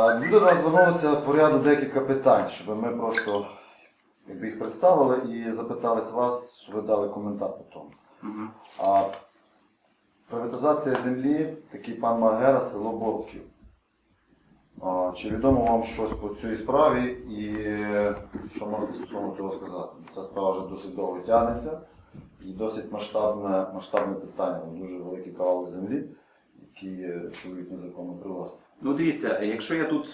Люди до нас звернулися по ряду декілька питань, щоб ми просто якби їх представили і запитались вас, щоб ви дали коментар по тому. А приватизація землі, такий пан Магера, село Бобків. А, чи відомо вам щось по цій справі і що можете стосовно цього сказати? Ця справа вже досить довго тягнеться і досить масштабне, масштабне питання. Дуже великий кавалок землі, який е, чоловік незаконно привласнив. Ну дивіться, якщо я тут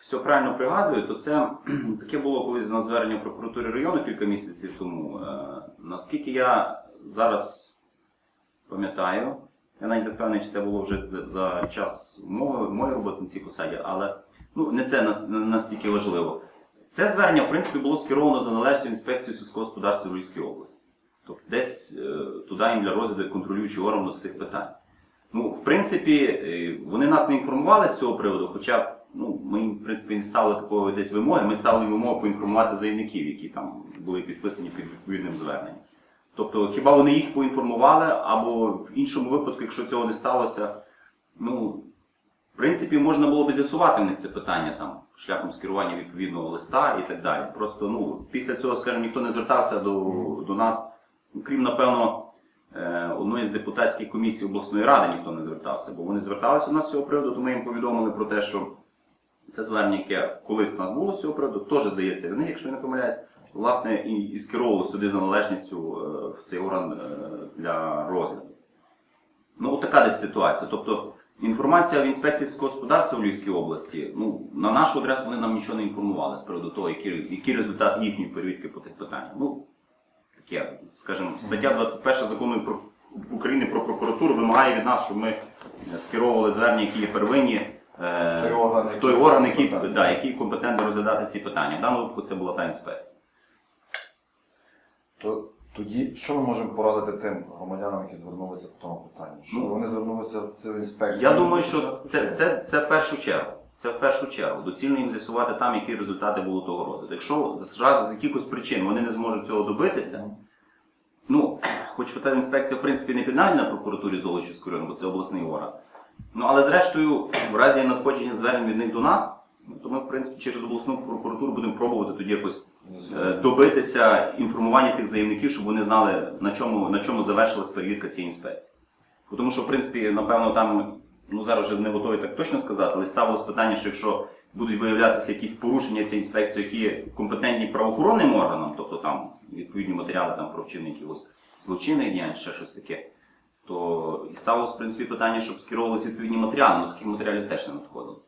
все правильно пригадую, то це таке було колись на звернення прокуратури району кілька місяців тому. Е, Наскільки я зараз пам'ятаю, я навіть не впевнений, чи це було вже за, за час моєї роботи на цій посаді, але ну, не це настільки важливо. Це звернення, в принципі, було скеровано за належністю інспекції сільського господарства в Львівській області. Тобто десь е, туди їм для розгляду контролюючий орган з цих питань. Ну, в принципі, е, вони нас не інформували з цього приводу, хоча ну, ми в принципі, не ставили такої десь вимоги. Ми ставили вимогу поінформувати заявників, які там були підписані під відповідним зверненням. Тобто, хіба вони їх поінформували, або в іншому випадку, якщо цього не сталося, ну, в принципі, можна було б з'ясувати в них це питання там шляхом скерування відповідного листа і так далі. Просто ну, після цього, скажімо, ніхто не звертався до, до нас, ну, крім, напевно, одної з депутатських комісій обласної ради ніхто не звертався, бо вони зверталися до нас з цього приводу, то ми їм повідомили про те, що це звернення, яке колись у нас було з цього приводу, теж здається в них, якщо я не помиляюсь, власне, і, скеровувало сюди за належністю е, в цей орган е, для розгляду. Ну, от така десь ситуація. Тобто інформація в інспекції господарства в Львівській області, ну, на нашу адресу вони нам нічого не інформували з приводу того, які, які результати їхньої перевірки по тих питаннях. Ну, таке, скажімо, стаття 21 закону про України про прокуратуру вимагає від нас, щоб ми е, скеровували звернення, які є первинні, е, в той орган, який, да, який компетентний розглядати ці питання. В даному випадку це була та інспекція. То тоді що ми можемо порадити тим громадянам, які звернулися по тому питанню? Що Ну, вони звернулися в цю інспекцію? Я думаю, що це, це, це в першу чергу. Це в першу чергу. Доцільно їм з'ясувати там, які результати було того розгляду. Якщо зразу з якихось причин вони не зможуть цього добитися, ну, хоч та інспекція, в принципі, не піднальна прокуратурі Золочівського району, бо це обласний орган. Ну, але зрештою, в разі надходження звернень від них до нас, то ми, в принципі, через обласну прокуратуру будемо пробувати тоді якось е, добитися інформування тих заявників, щоб вони знали, на чому, на чому завершилась перевірка цієї інспекції. Тому що, в принципі, напевно, там, ну зараз вже не готові так точно сказати, але ставилось питання, що якщо будуть виявлятися якісь порушення цієї інспекції, які компетентні правоохоронним органам, тобто там відповідні матеріали там, про вчинення якихось злочинних діянь, ще щось таке, то і ставилось, в принципі, питання, щоб скеровувалися відповідні матеріали, але таких матеріалів теж не надходило.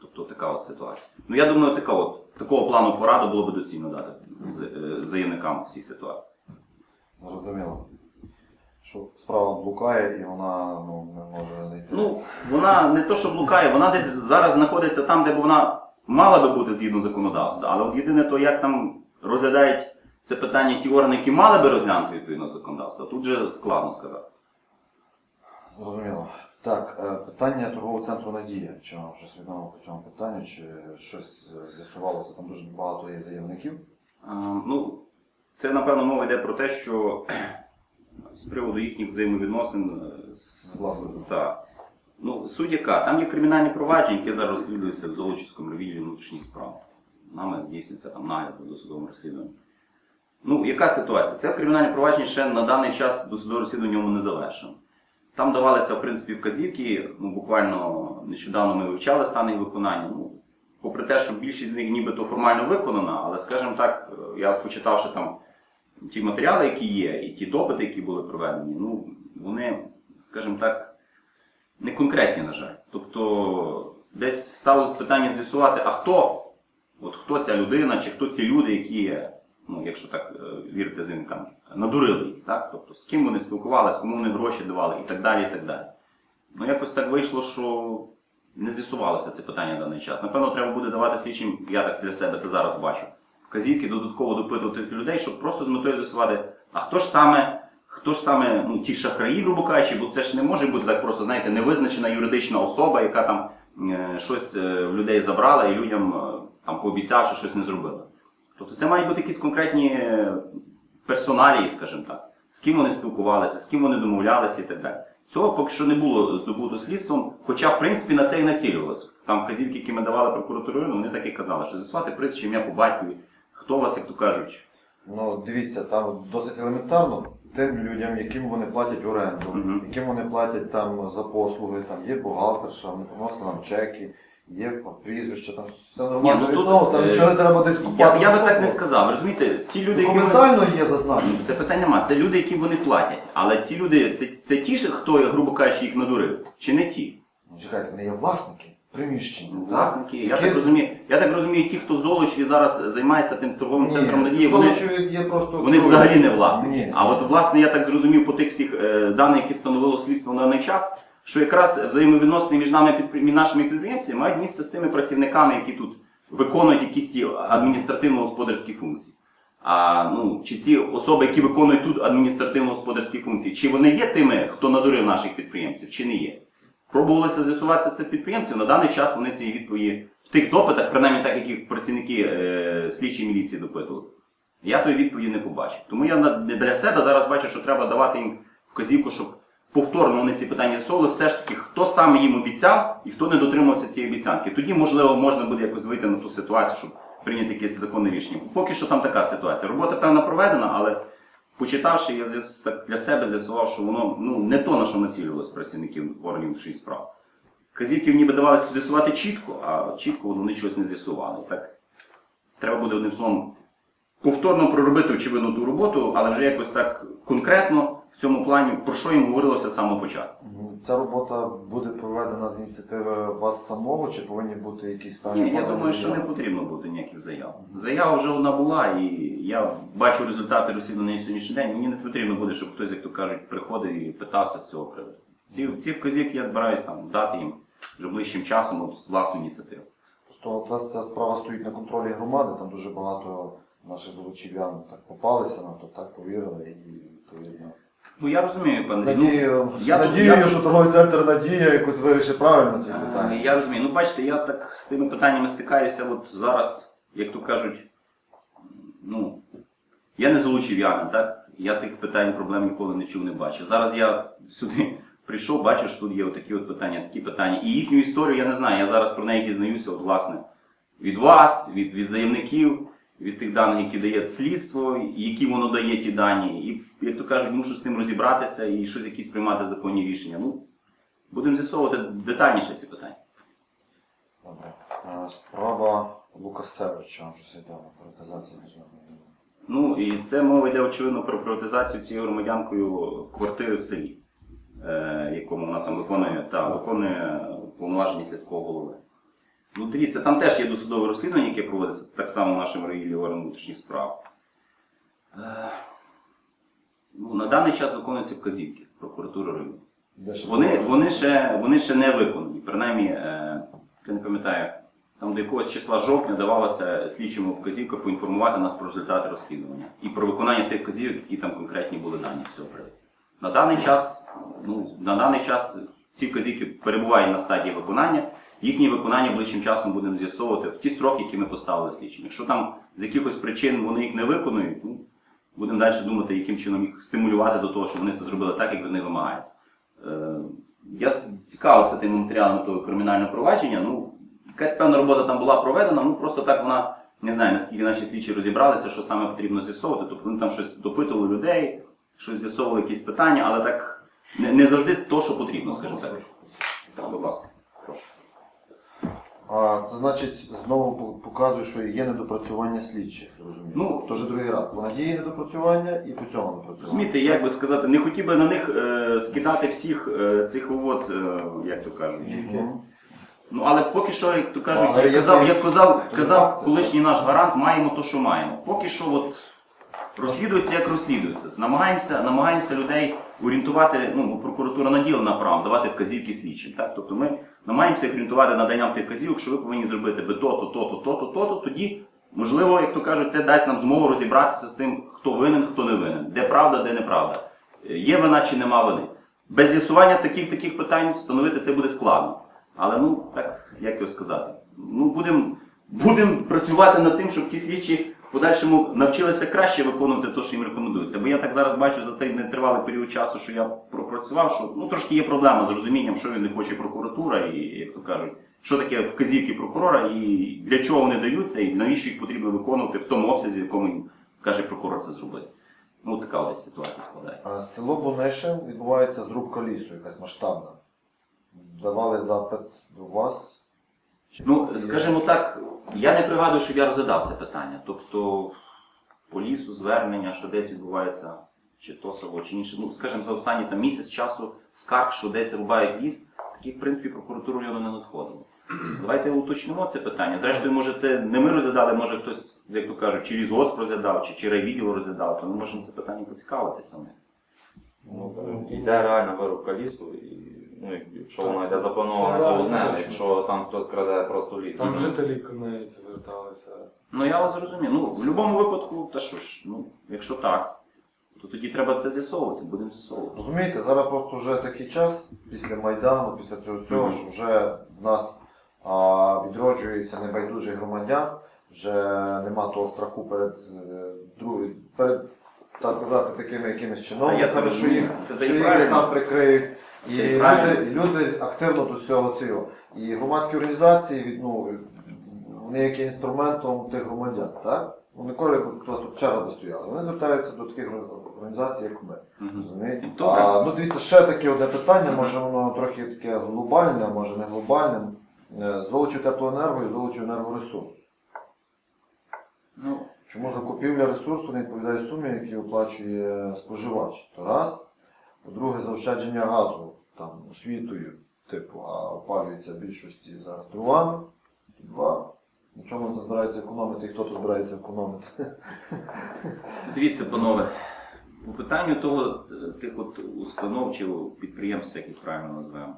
Тобто така от ситуація. Ну я думаю, така от, такого плану пораду було б доцільно дати е, заявникам в цій ситуації. Зрозуміло. Що справа блукає і вона ну, не може знайти. Ну, вона не то, що блукає, вона десь зараз знаходиться там, де б вона мала би бути згідно законодавства. Але от єдине то, як там розглядають це питання ті органи, які мали би розглянути відповідно законодавства, тут же складно сказати. Зрозуміло. Так, е, питання торгового центру Надія. Чи вам щось відомо по цьому питанню, чи щось е, з'ясувалося? Там дуже багато є заявників. А, ну, це напевно мова йде про те, що з приводу їхніх взаємовідносин е, З власником. Так. Ну, суть яка, там є кримінальні провадження, які зараз розслідуються в Золочівському ревілі внутрішніх справ. Нами здійснюється там нагляд за досудовим розслідуванням. Ну, яка ситуація? Це кримінальне провадження ще на даний час досудове розслідування не завершено. Там давалися, в принципі, вказівки, ну, буквально нещодавно ми вивчали стан їх виконання. Ну, попри те, що більшість з них нібито формально виконана, але, скажімо так, е, я почитавши там ті матеріали, які є, і ті допити, які були проведені, ну, вони, скажімо так, не конкретні, на жаль. Тобто десь сталося питання з'ясувати, а хто, от хто ця людина, чи хто ці люди, які, ну, якщо так е, вірити зинкам, надурили їх, так? Тобто з ким вони спілкувалися, кому вони гроші давали і так далі. і так далі. Ну якось так вийшло, що не з'ясувалося це питання в даний час. Напевно, треба буде давати слідчим, я так для себе це зараз бачу, вказівки додатково допитувати людей, щоб просто з метою з'ясувати, а хто ж саме. Хто ж саме ну, ті шахраї, грубо кажучи, бо це ж не може бути так просто, знаєте, невизначена юридична особа, яка там е, щось е, в людей забрала і людям е, там пообіцявши щось не зробила. Тобто це мають бути якісь конкретні персоналії, скажімо так, з ким вони спілкувалися, з ким вони домовлялися і так далі. Цього поки що не було здобуто слідством, хоча, в принципі, на це і націлювалося. Там вказівки, які ми давали прокуратурі, району, вони так і казали, що з'ясувати прізвище, ім'я по батькові, хто вас, як то кажуть, Ну, дивіться, там досить елементарно тим людям, яким вони платять оренду, Мгм. яким вони платять там за послуги, там є бухгалтерша, вони приносили нам чеки, є прізвище, там все нормально Ні, ну тут, відомо, там е, нічого не треба десь купати. Я, я би так не сказав. Розумієте, ті люди, які вони- Документально є зазначено. Це питань нема. Це люди, які вони платять. Але ці люди, це, це ті ж, хто, грубо кажучи, їх надурив, чи не ті? Ну, Чекайте, вони є власники приміщення. Ну. Власники. Я так розумію, я так розумію, ті, хто в Золочеві зараз займається тим торговим Ні, центром надії, вони, є просто вони взагалі не власники. Ні. А от власне я так зрозумів по тих всіх е, даних, які встановило слідство на даний час, що якраз взаємовідносини між нами підпри- між нашими підприємцями мають місце з тими працівниками, які тут виконують якісь ті адміністративно-господарські функції. А ну чи ці особи, які виконують тут адміністративно-господарські функції, чи вони є тими, хто надурив наших підприємців, чи не є? Пробувалося з'ясуватися цих підприємців. На даний час вони ці відповіді в тих допитах, принаймні так, як їх працівники е, слідчої міліції допитували. Я тої відповіді не побачив. Тому я для себе зараз бачу, що треба давати їм вказівку, щоб повторно вони ці питання з'ясовували, все ж таки, хто саме їм обіцяв і хто не дотримався цієї обіцянки. Тоді, можливо, можна буде якось вийти на ту ситуацію, щоб прийняти якесь законне рішення. Поки що там така ситуація. Робота певна проведена, але почитавши, я для себе з'ясував, що воно ну, не то, на що націлювалося працівників органів внутрішніх справ. Казівки ніби давалося з'ясувати чітко, а чітко вони щось не з'ясували. Так треба буде одним словом повторно проробити очевидно ту роботу, але вже якось так конкретно в цьому плані, про що їм говорилося з самого початку. Ця робота буде проведена з ініціативи вас самого, чи повинні бути якісь певні Ні, я думаю, що не потрібно буде ніяких заяв. Заява вже одна була, і я бачу результати розслідування на сьогоднішній день. Мені не потрібно буде, щоб хтось, як то кажуть, приходив і питався з цього приводу. Ці, ці вказівки я збираюсь там дати їм вже ближчим часом з власної ініціативи. Просто ця справа стоїть на контролі громади, там дуже багато наших золочів'ян так попалися на то, так повірили і відповідно. Ну я розумію, З пане. Андрій, надією, з я надією, я- що торговий центр Надія якось вирішить правильно ці Е, питання. Я розумію. Ну, бачите, я так з тими питаннями стикаюся от зараз, як то кажуть, ну, я не залучів'янин, так? Я тих питань, проблем ніколи не чув, не бачив. Зараз я сюди прийшов, бачу, що тут є такі от питання, такі питання. І їхню історію я не знаю. Я зараз про неї дізнаюся, от, власне, від вас, від, від заявників, від тих даних, які дає слідство, які воно дає ті дані. І, як то кажуть, мушу з тим розібратися і щось якісь приймати законні рішення. Ну, будемо з'ясовувати детальніше ці питання. Добре. Е, Справа Лукасевича, вже сідала, приватизація державної. Ну і це мова йде очевидно про приватизацію цією громадянкою квартири в селі, е, якому вона там виконує та виконує повноваження сільського голови. Ну дивіться, там теж є досудове розслідування, яке проводиться так само нашим районі органом внутрішніх справ. Е, ну, на даний час виконуються вказівки прокуратури району. Вони, вони, ще, вони ще не виконані. Принаймні, е, я не пам'ятаю, там до якогось числа жовтня давалося слідчому вказівка поінформувати нас про результати розслідування і про виконання тих вказівок, які там конкретні були дані з цього приводу. На даний час, ну, на даний час ці вказівки перебувають на стадії виконання. Їхнє виконання ближчим часом будемо з'ясовувати в ті строки, які ми поставили слідчим. Якщо там з якихось причин вони їх не виконують, ну, будемо далі думати, яким чином їх стимулювати до того, щоб вони це зробили так, як від них вимагається. Е, Я цікавився тим матеріалом того кримінального провадження. Ну, якась певна робота там була проведена, ну просто так вона не знаю, наскільки наші слідчі розібралися, що саме потрібно з'ясовувати. Тобто вони там щось допитували людей, щось з'ясовували якісь питання, але так не, не завжди то, що потрібно, скажімо так. Так, будь ласка, прошу. А це значить, знову показує, що є недопрацювання слідчих, зрозуміло. Ну, Тож другий раз. По надії недопрацювання і по цьому недопрацювання. Розумієте, як би сказати, не хотів би на них е, скидати всіх е, цих увод, е, як то кажуть. Мгм. Ну але поки що, як то кажуть, Але як є казав, як казав, казав факт, колишній наш гарант, маємо то, що маємо. Поки що от розслідується, як розслідується. Намагаємося, намагаємося людей орієнтувати, ну, прокуратура наділена правом давати вказівки слідчим. Так? Тобто ми намагаємося орієнтувати наданням тих вказівок, що ви повинні зробити би то-то, то-то, то-то, то-то, тоді, можливо, як то кажуть, це дасть нам змогу розібратися з тим, хто винен, хто не винен, де правда, де неправда. Е, Є вина чи нема вини. Без з'ясування таких таких питань встановити це буде складно. Але ну так, як його сказати, ну будемо будем працювати над тим, щоб ті слідчі подальшому навчилися краще виконувати те, що їм рекомендується. Бо я так зараз бачу за той нетривалий період часу, що я пропрацював, що ну трошки є проблема з розумінням, що він не хоче прокуратура, і як то кажуть, що таке вказівки прокурора, і для чого вони даються, і навіщо їх потрібно виконувати в тому обсязі, в якому їм каже прокурор це зробити. Ну така ось ситуація складається. А село Бунишин відбувається зрубка лісу, якась масштабна. Давали запит до вас. Ну, скажімо так, я не пригадую, щоб я розглядав це питання. Тобто по лісу звернення, що десь відбувається, чи то село, чи інше. Ну, скажімо, за останній там, місяць часу скарг, що десь рубають ліс, таких, в принципі, прокуратуру району не надходило. Давайте уточнимо це питання. Зрештою, може, це не ми розглядали, може хтось, як то кажуть, чи лісгосп розглядав, чи, чи райвідділ розглядав, то ми можемо це питання поцікавитися. Ну, йде реальна вирубка лісу, і ну, якщо воно йде заплановано, Це то одне, якщо там хтось краде просто ліс. Там ну, жителі навіть зверталися. Ну я вас зрозумів. Ну, в будь-якому випадку, та що ж, ну, якщо так, то тоді треба це з'ясовувати, будемо з'ясовувати. Розумієте, зараз просто вже такий час після Майдану, після цього всього, Мгм. що вже в нас а, відроджується небайдужий громадян, вже нема того страху перед е, другим, перед, так сказати, такими якимись А я це чиновниками, що розумію. їх, Це що їх десь правильно. там прикриють. І Це люди, правильно. люди активно до всього цього. І громадські організації, від- ну, вони як є інструментом тих громадян, так? Вони коли просто черга не стояла. Вони звертаються до таких організацій, як ми. Мгм. Розумієте? Добре. А, ну дивіться, ще таке одне питання, може воно трохи таке глобальне, може не глобальне. Е, Золочів теплоенерго і золочів енергоресурс. Ну, Чому закупівля ресурсу не відповідає сумі, які оплачує споживач? То раз. По-друге, заощадження газу там освітою, типу, а опалюється в більшості зараз дровами. Два. На чому тут збирається економити і хто тут збирається економити? Дивіться, панове, по питанню того, е, тих от установ чи підприємств, як їх правильно назвемо.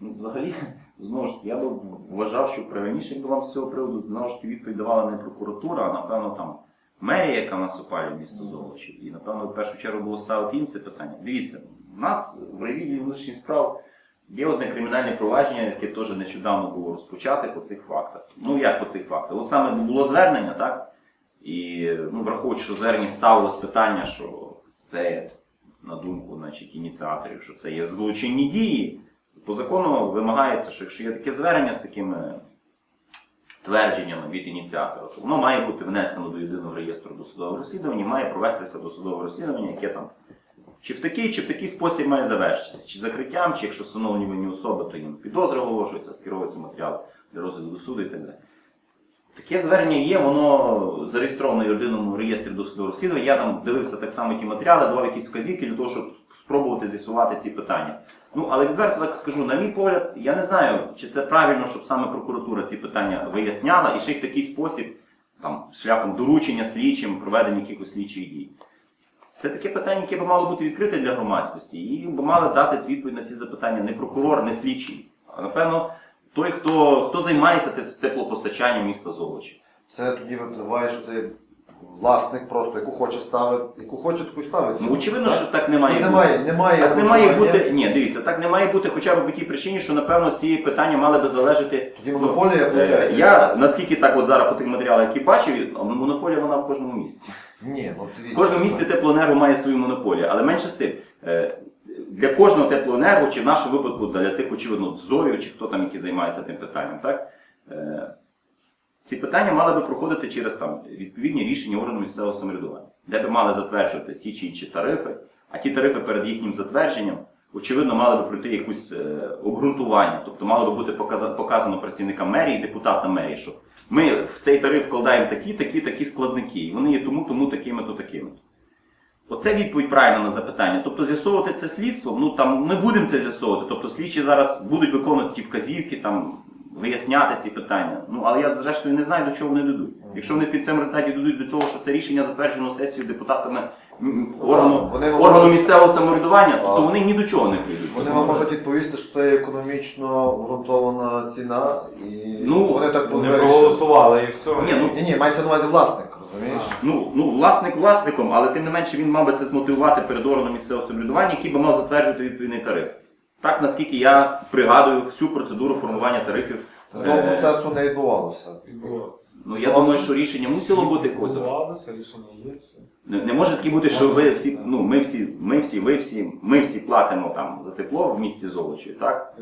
Ну, взагалі, знову ж я би вважав, що при раніше, якби вам з цього приводу знову ж таки відповідь давала не прокуратура, а напевно там мерія, яка нас опалює місто Золочів. І напевно в першу чергу було ставити їм це питання. Дивіться, у нас в райвідділі внутрішніх справ є одне кримінальне провадження, яке теж нещодавно було розпочате по цих фактах. Ну як по цих фактах? От саме було звернення, так? І ну, враховуючи, що звернення ставилось питання, що це, на думку значить, ініціаторів, що це є злочинні дії, по закону вимагається, що якщо є таке звернення з такими твердженнями від ініціатора, то воно має бути внесено до єдиного реєстру досудового розслідування, має провестися досудове розслідування, яке там чи в такий, чи в такий спосіб має завершитися, чи закриттям, чи якщо встановлені винні особи, то їм підозри оголошується, скеровується матеріал для розгляду до суду і так далі. Таке звернення є, воно зареєстровано в єдиному реєстрі досудового розслідування. Я там дивився так само ті матеріали, давав якісь вказівки для того, щоб спробувати з'ясувати ці питання. Ну, але відверто так скажу, на мій погляд, я не знаю, чи це правильно, щоб саме прокуратура ці питання виясняла і ще й в такий спосіб, там, шляхом доручення слідчим, проведення якихось слідчих дій. Це таке питання, яке би мало бути відкрите для громадськості, і би мали дати відповідь на ці запитання не прокурор, не слідчий, а напевно той, хто, хто займається теплопостачанням міста Золочі. Це тоді випливає, що це власник просто, яку хоче ставити, яку хоче таку ставить. Ну, очевидно, Так? що так не має бути. немає, немає Так не має бути. Ні, дивіться, так не має бути хоча б по тій причині, що напевно ці питання мали би залежати. Тоді монополія Е, виходить. Я наскільки так от зараз по тих матеріалах, які бачив, монополія вона в кожному місті. Ні, ну В кожному місті теплоенерго має свою монополію, але менше з тим. Для кожного теплоенерго, чи в нашому випадку для тих, очевидно, ЗОВів, чи хто там, які займається тим питанням, так? е, Ці питання мали би проходити через там, відповідні рішення органу місцевого самоврядування, де би мали затверджувати ті чи інші тарифи, а ті тарифи перед їхнім затвердженням, очевидно, мали би пройти якусь е, обґрунтування, тобто мало би бути показано працівникам мерії, депутатам мерії, що ми в цей тариф вкладаємо такі, такі, такі складники, і вони є тому, тому такими, то такими. Оце відповідь правильна на запитання. Тобто з'ясовувати це слідством, ну там ми будемо це з'ясовувати. Тобто слідчі зараз будуть виконувати ті вказівки, там виясняти ці питання. Ну але я зрештою не знаю, до чого вони дадуть. Якщо вони під цим результаті дадуть до того, що це рішення затверджено сесією депутатами органу, Вони органу місцевого самоврядування, то, то вони ні до чого не прийдуть. Вони вам можуть відповісти, що це економічно обґрунтована ціна, і Ну, вони так Вони вирішили. проголосували і все. Ні, ну, Ні, ні, мається на увазі власник, розумієш? Ну, ну, власник власником, але тим не менше він мав би це змотивувати перед органом місцевого самоврядування, який би мав затверджувати відповідний тариф. Так, наскільки я пригадую всю процедуру формування тарифів Такого Е. процесу не відбувалося. Ну я думаю, що рішення мусило бути якось. Відбувалося, рішення є. Не, не може таки бути, що ви всі, ну ми всі, ми всі, ви всі, ми всі платимо там за тепло в місті Золочі, так?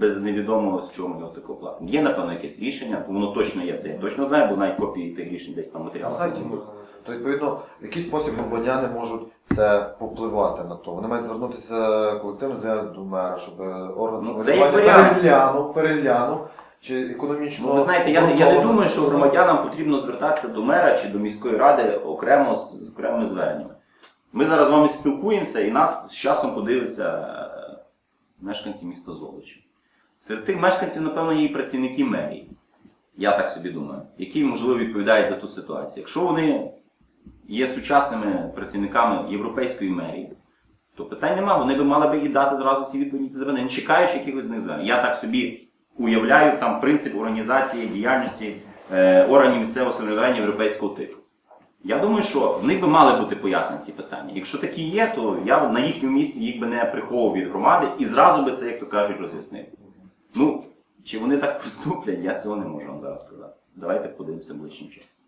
Без невідомого з чого ми його таке платимо. Є, напевно, якесь рішення, воно точно є це. Я точно знаю, бо навіть копії тих рішень десь там На сайті можна. То відповідно, в який спосіб громадяни можуть це попливати на то. Вони мають звернутися колективно до мера, щоб орган Ну, це як самоврядування варіант. переглянув, переглянув, чи економічно. Ну, ви знаєте, я, я не думаю, що громадянам потрібно звертатися до мера чи до міської ради окремо з, з окремими зверненнями. Ми зараз з вами спілкуємося і нас з часом подивляться е, мешканці міста Золочі. Серед тих мешканців, напевно, є і працівники мерії. Я так собі думаю, які, можливо, відповідають за ту ситуацію. Якщо вони є сучасними працівниками європейської мерії, то питань нема, вони би мали би і дати зразу ці відповідні звернення, не чекаючи якихось з них звернень. Я так собі уявляю там принцип організації діяльності е, органів місцевого самоврядування європейського типу. Я думаю, що в них би мали бути пояснені ці питання. Якщо такі є, то я на їхньому місці їх би не приховував від громади і зразу би це, як то кажуть, роз'яснив. Ну, чи вони так поступлять, я цього не можу вам зараз сказати. Давайте подивимося ближчим часом.